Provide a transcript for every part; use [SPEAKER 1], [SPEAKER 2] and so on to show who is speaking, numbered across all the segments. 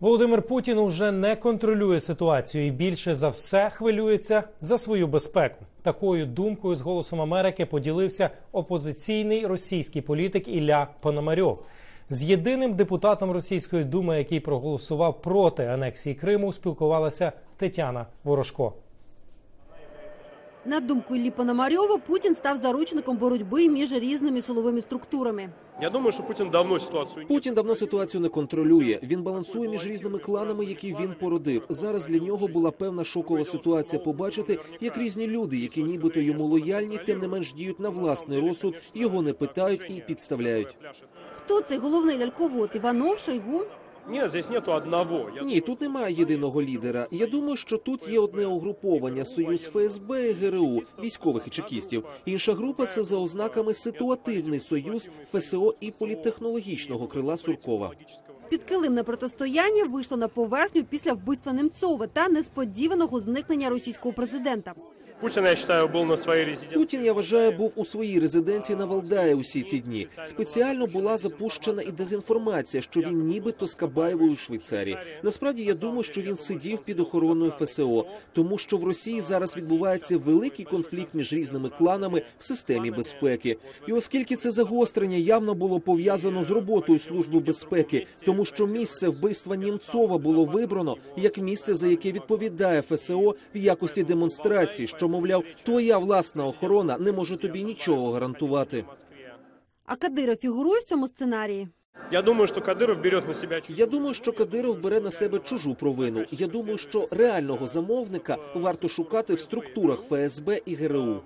[SPEAKER 1] Володимир Путін уже не контролює ситуацію і більше за все хвилюється за свою безпеку. Такою думкою з голосом Америки поділився опозиційний російський політик Ілля Пономарьов. З єдиним депутатом російської думи, який проголосував проти анексії Криму, спілкувалася Тетяна Ворожко.
[SPEAKER 2] На думку Іллі Пономарьова, Путін став заручником боротьби між різними силовими структурами.
[SPEAKER 3] Я думаю, що Путін давно ситуацію
[SPEAKER 4] Путін давно ситуацію не контролює. Він балансує між різними кланами, які він породив. Зараз для нього була певна шокова ситуація. Побачити, як різні люди, які нібито йому лояльні, тим не менш діють на власний розсуд, його не питають і підставляють.
[SPEAKER 2] Хто цей головний ляльковод? Іванов, Шойгу?
[SPEAKER 3] Ні, здесь нету одного. Я
[SPEAKER 4] Ні, тут немає єдиного лідера. Я думаю, що тут є одне угруповання союз ФСБ і ГРУ, військових і чекістів. Інша група це за ознаками ситуативний союз ФСО і політтехнологічного крила Суркова.
[SPEAKER 2] Підкилимне протистояння вийшло на поверхню після вбивства Немцова та несподіваного зникнення російського президента.
[SPEAKER 3] Путін, я вважаю, був на своїй резиденції.
[SPEAKER 4] Путін, я вважаю, був у своїй резиденції на Валдаї усі ці дні. Спеціально була запущена і дезінформація, що він нібито з Кабаєвою у Швейцарії. Насправді я думаю, що він сидів під охороною ФСО, тому що в Росії зараз відбувається великий конфлікт між різними кланами в системі безпеки. І оскільки це загострення явно було пов'язано з роботою служби безпеки, тому що місце вбивства Німцова було вибрано як місце, за яке відповідає ФСО в якості демонстрації, що мовляв, твоя власна охорона не може тобі нічого гарантувати.
[SPEAKER 2] А Кадиров фігурує в цьому сценарії.
[SPEAKER 3] Я думаю, що Кадиров бере на себе
[SPEAKER 4] Я думаю, що Кадиров бере на себе чужу провину. Я думаю, що реального замовника варто шукати в структурах ФСБ і ГРУ.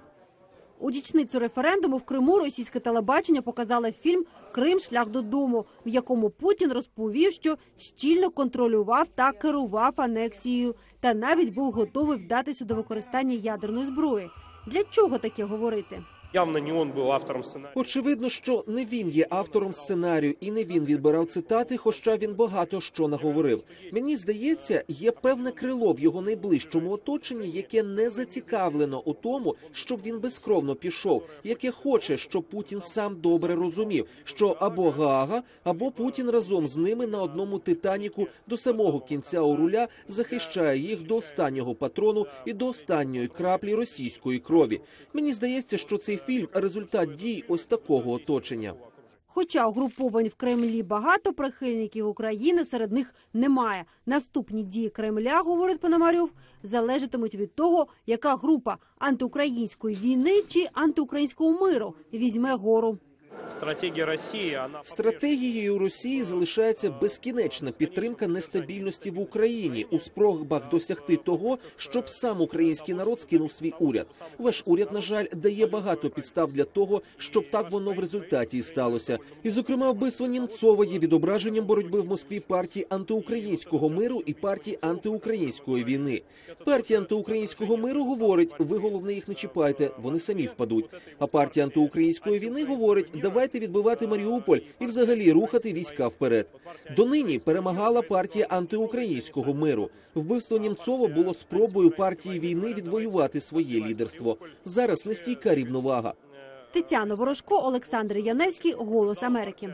[SPEAKER 2] У дічницю референдуму в Криму російське телебачення показало фільм Крим шлях додому, в якому Путін розповів, що щільно контролював та керував анексією, та навіть був готовий вдатися до використання ядерної зброї. Для чого таке говорити?
[SPEAKER 3] Явно не він був автором сценарію.
[SPEAKER 4] Очевидно, що не він є автором сценарію, і не він відбирав цитати, хоча він багато що наговорив. Мені здається, є певне крило в його найближчому оточенні, яке не зацікавлено у тому, щоб він безкровно пішов, яке хоче, щоб Путін сам добре розумів, що або Гага, або Путін разом з ними на одному титаніку до самого кінця у руля захищає їх до останнього патрону і до останньої краплі російської крові. Мені здається, що цей фільм результат дій ось такого оточення.
[SPEAKER 2] Хоча угруповань в Кремлі багато прихильників України серед них немає. Наступні дії Кремля, говорить Пономарьов, залежатимуть від того, яка група антиукраїнської війни чи антиукраїнського миру візьме гору.
[SPEAKER 3] Стратегія Росії,
[SPEAKER 4] Стратегією Росії залишається безкінечна підтримка нестабільності в Україні у спробах досягти того, щоб сам український народ скинув свій уряд. Ваш уряд, на жаль, дає багато підстав для того, щоб так воно в результаті і сталося. І, зокрема, вбивство Німцова є відображенням боротьби в Москві партії антиукраїнського миру і партії антиукраїнської війни. Партія антиукраїнського миру говорить: ви головне їх не чіпайте, вони самі впадуть. А партія антиукраїнської війни говорить: давайте відбивати Маріуполь і взагалі рухати війська вперед. Донині перемагала партія антиукраїнського миру. Вбивство Німцова було спробою партії війни відвоювати своє лідерство. Зараз нестійка рівновага.
[SPEAKER 2] Тетяна Ворожко, Олександр Яневський, Голос Америки.